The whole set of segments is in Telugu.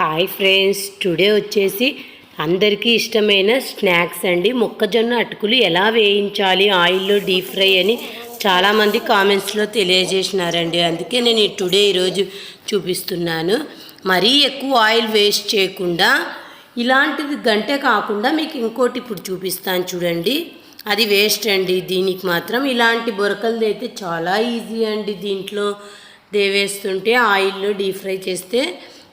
హాయ్ ఫ్రెండ్స్ టుడే వచ్చేసి అందరికీ ఇష్టమైన స్నాక్స్ అండి. మొక్కజొన్న అటుకులు ఎలా వేయించాలి ఆయిల్లో డీప్ ఫ్రై అని చాలామంది కామెంట్స్లో తెలియజేసినారండి. అందుకే నేను ఈ టుడే ఈరోజు చూపిస్తున్నాను. మరీ ఎక్కువ ఆయిల్ వేస్ట్ చేయకుండా ఇలాంటిది గంటే కాకుండా మీకు ఇంకోటి ఇప్పుడు చూపిస్తాను చూడండి. అది వేస్ట్ అండి దీనికి మాత్రం ఇలాంటి బొరకలది అయితే చాలా ఈజీ అండి దీంట్లో. దేవేస్తుంటే ఆయిల్లో డీప్ ఫ్రై చేస్తే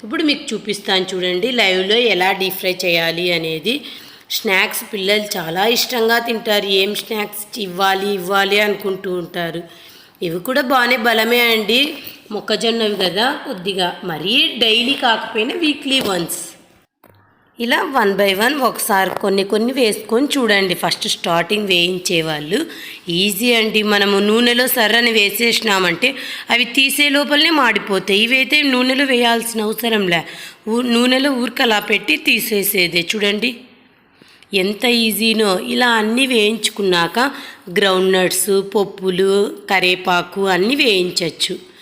ఇప్పుడు మీకు చూపిస్తాను చూడండి లైవ్లో ఎలా డీప్ ఫ్రై చేయాలి అనేది. స్నాక్స్ పిల్లలు చాలా ఇష్టంగా తింటారు ఏం స్నాక్స్ ఇవ్వాలి ఇవ్వాలి అనుకుంటూ ఉంటారు. ఇవి కూడా బాగానే బలమే అండి మొక్కజొన్నవి కదా కొద్దిగా. మరీ డైలీ కాకపోయినా వీక్లీ వన్స్. ఇలా వన్ బై వన్ ఒకసారి కొన్ని కొన్ని వేసుకొని చూడండి. ఫస్ట్ స్టార్టింగ్ వేయించే వాళ్ళు. ఈజీ అండి. మనము నూనెలో సర్రని వేసేసినామంటే అవి తీసే లోపలనే మాడిపోతాయి. ఇవైతే నూనెలో వేయాల్సిన అవసరంలే ఊ నూనెలో ఊరికలా పెట్టి తీసేసేదే. చూడండి. ఎంత ఈజీనో. ఇలా అన్నీ వేయించుకున్నాక గ్రౌండ్ నట్స్ పప్పులు కరేపాకు అన్నీ వేయించవచ్చు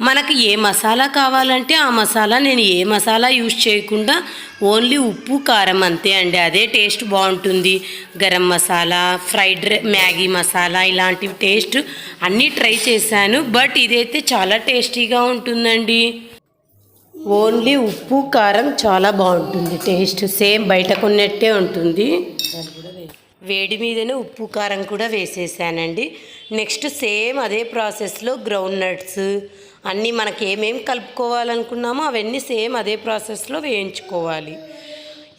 మనకు ఏ మసాలా కావాలంటే ఆ మసాలా నేను ఏ మసాలా యూజ్ చేయకుండా ఓన్లీ ఉప్పు కారం అంతే అండి. అదే టేస్ట్ బాగుంటుంది. Garam masala fried rice Maggi masala ఇలాంటివి టేస్ట్ అన్నీ ట్రై చేశాను. బట్ ఇదైతే చాలా టేస్టీగా ఉంటుందండి. ఓన్లీ ఉప్పు కారం చాలా బాగుంటుంది టేస్ట్. సేమ్ బయట కొన్నట్టే ఉంటుంది. వేడి మీదనే ఉప్పు కారం కూడా వేసేసానండి. నెక్స్ట్ సేమ్ అదే ప్రాసెస్లో గ్రౌండ్ నట్స్ అన్నీ మనకి ఏమేమి కలుపుకోవాలనుకున్నామో అవన్నీ సేమ్ అదే ప్రాసెస్లో వేయించుకోవాలి.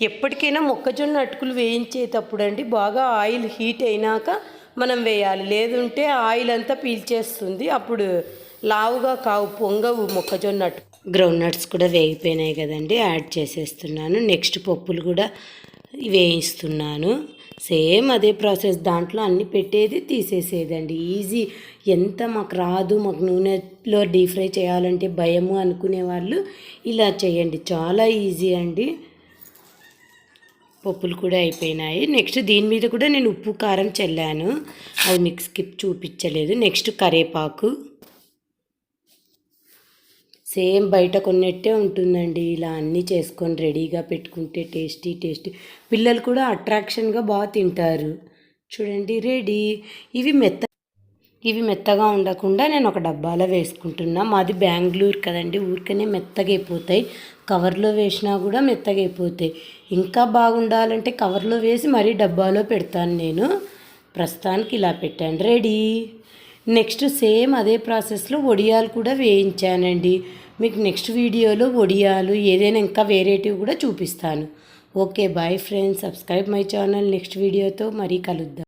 ఎప్పటికైనా మొక్కజొన్న అటుకులు వేయించేటప్పుడు అండి బాగా ఆయిల్ హీట్ అయినాక మనం వేయాలి. లేదంటే ఆయిల్ అంతా పీల్చేస్తుంది. అప్పుడు లావుగా కావు పొంగవు మొక్కజొన్న అటుకు గ్రౌండ్ నట్స్ కూడా వేగిపోయినాయి కదండి యాడ్ చేసేస్తున్నాను. నెక్స్ట్ పప్పులు కూడా వేయిస్తున్నాను. సేమ్ అదే ప్రాసెస్ దాంట్లో అన్ని పెట్టేది తీసేసేదండి. ఈజీ. ఎంత మాకు రాదు మాకు నూనెలో డీప్ ఫ్రై చేయాలంటే భయము అనుకునే వాళ్ళు ఇలా చేయండి. చాలా ఈజీ అండి. పప్పులు కూడా అయిపోయినాయి. నెక్స్ట్ దీని మీద కూడా నేను ఉప్పు కారం చల్లాను. అది మీకు స్కిప్ చూపించలేదు. నెక్స్ట్ కరేపాకు. సేమ్ బయట కొన్నట్టే ఉంటుందండి. ఇలా అన్నీ చేసుకొని రెడీగా పెట్టుకుంటే టేస్టీ టేస్టీ. పిల్లలు కూడా అట్రాక్షన్గా బాగా తింటారు. చూడండి రెడీ. ఇవి మెత్త ఇవి మెత్తగా ఉండకుండా నేను ఒక డబ్బాలో వేసుకుంటున్నా. మాది బెంగళూరు కదండి. ఊరికనే మెత్తగా అయిపోతాయి. కవర్లో వేసినా కూడా మెత్తగా అయిపోతాయి. ఇంకా బాగుండాలంటే కవర్లో వేసి మరీ డబ్బాలో పెడతాను నేను. ప్రస్తుతానికి ఇలా పెట్టాను. రెడీ. నెక్స్ట్ సేమ్ అదే ప్రాసెస్లో వడియాలు కూడా వేయించానండి. మీకు నెక్స్ట్ వీడియోలో వడియాలు ఏదైనా ఇంకా వేరేటివి కూడా చూపిస్తాను. Okay bye friends. Subscribe my channel. Next వీడియోతో మరీ కలుద్దాం.